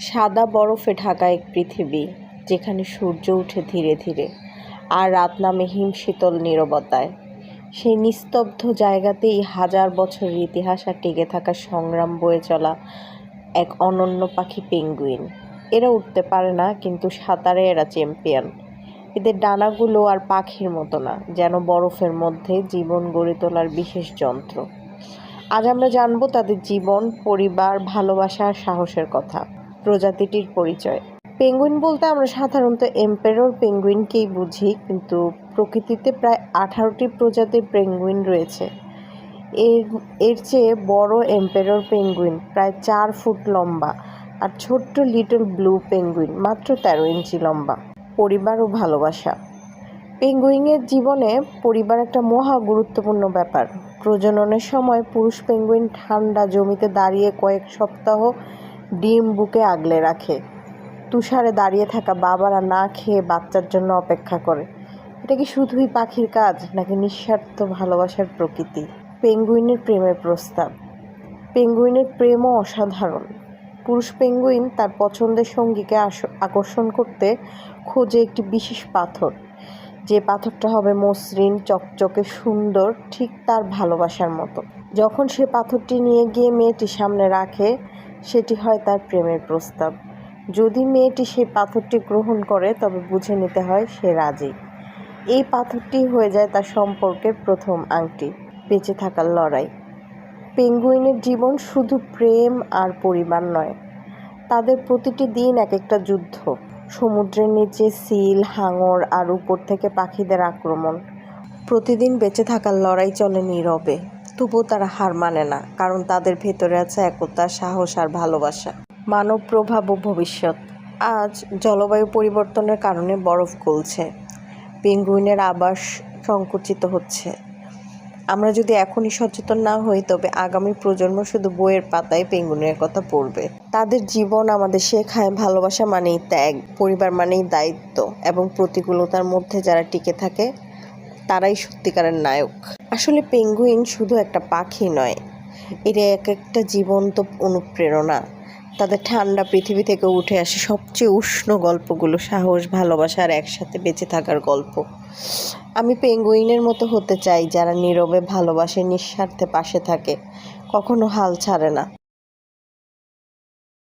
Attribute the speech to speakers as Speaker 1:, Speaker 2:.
Speaker 1: সাদা বরফে ঢাকা এক পৃথিবী, যেখানে সূর্য ওঠে ধীরে ধীরে, আর রাত নামে হিমশীতল নীরবতায়। সেই নিস্তব্ধ জায়গাতেই হাজার বছরের ইতিহাস আর টিকে থাকা সংগ্রাম বয়ে চলা এক অনন্য পাখি পেঙ্গুইন। এরা উঠতে পারে না, কিন্তু সাঁতারে এরা চ্যাম্পিয়ন। এদের ডানাগুলো আর পাখির মতো না, যেন বরফের মধ্যে জীবন গড়ে তোলার বিশেষ যন্ত্র। আজ আমরা জানব তাদের জীবন, পরিবার, ভালোবাসা আর সাহসের কথা। প্রজাতিটির পরিচয়। পেঙ্গুইন বলতে আমরা সাধারণত এম্পেরর পেঙ্গুইনকেই বুঝি, কিন্তু প্রকৃতিতে প্রায় আঠারোটি প্রজাতির পেঙ্গুইন রয়েছে। এর এর চেয়ে বড় এম্পেরর পেঙ্গুইন প্রায় চার ফুট লম্বা আর ছোট্ট লিটল ব্লু পেঙ্গুইন মাত্র তেরো ইঞ্চি লম্বা। পরিবার ও ভালোবাসা। পেঙ্গুইনের জীবনে পরিবার একটা মহা গুরুত্বপূর্ণ ব্যাপার। প্রজননের সময় পুরুষ পেঙ্গুইন ঠান্ডা জমিতে দাঁড়িয়ে কয়েক সপ্তাহ ডিম বুকে আগলে রাখে। তুষারে দাঁড়িয়ে থাকা বাবারা না খেয়ে বাচ্চার জন্য অপেক্ষা করে। এটা কি শুধুই পাখির কাজ, নাকি নিঃস্বার্থ ভালোবাসার প্রকৃতি? পেঙ্গুইনের প্রেমের প্রস্তাব। পেঙ্গুইনের প্রেমও অসাধারণ। পুরুষ পেঙ্গুইন তার পছন্দের সঙ্গীকে আকর্ষণ করতে খোঁজে একটি বিশেষ পাথর। যে পাথরটা হবে মসৃণ, চকচকে, সুন্দর, ঠিক তার ভালোবাসার মতো। যখন সে পাথরটি নিয়ে গিয়ে মেয়েটি সামনে রাখে সেটি হয় তার প্রেমের প্রস্তাব। যদি মেয়েটি সেই পাথরটি গ্রহণ করে, তবে বুঝে নিতে হয় সে রাজি। এই পাথরটি হয়ে যায় তার সম্পর্কের প্রথম আংটি, বেঁচে থাকার লড়াই। পেঙ্গুইনের জীবন শুধু প্রেম আর পরিবার নয়, তাদের প্রতিটি দিন এক একটা যুদ্ধ। সমুদ্রের নিচে সিল, হাঙর আর উপর থেকে পাখিদের আক্রমণ। প্রতিদিন বেঁচে থাকার লড়াই চলে নীরবে। তবুও তারা হার মানে না, কারণ তাদের ভেতরে আছে একতা সাহস আর ভালোবাসা। মানব প্রভাব ও ভবিষ্যৎ। আজ জলবায়ু পরিবর্তনের কারণে বরফ গলছে। পেঙ্গুইনের আবাস সংকুচিত হচ্ছে। আমরা যদি এখনই সচেতন না হই, তবে আগামী প্রজন্ম শুধু বইয়ের পাতায় পেঙ্গুনের কথা পড়বে। তাদের জীবন আমাদের শেখায়, ভালোবাসা মানেই ত্যাগ, পরিবার মানেই দায়িত্ব এবং প্রতিকূলতার মধ্যে যারা টিকে থাকে, তারাই সত্যিকারের নায়ক। আসলে পেঙ্গুইন শুধু একটা পাখি নয়, এরা এক একটা জীবন্ত অনুপ্রেরণা। তাদের ঠান্ডা পৃথিবী থেকে উঠে আসে সবচেয়ে উষ্ণ গল্পগুলো, সাহস ভালোবাসার একসাথে বেঁচে থাকার গল্প। আমি পেঙ্গুইনের মতো হতে চাই যারা নীরবে ভালোবাসে, নিঃস্বার্থে পাশে থাকে, কখনো হাল ছাড়ে না।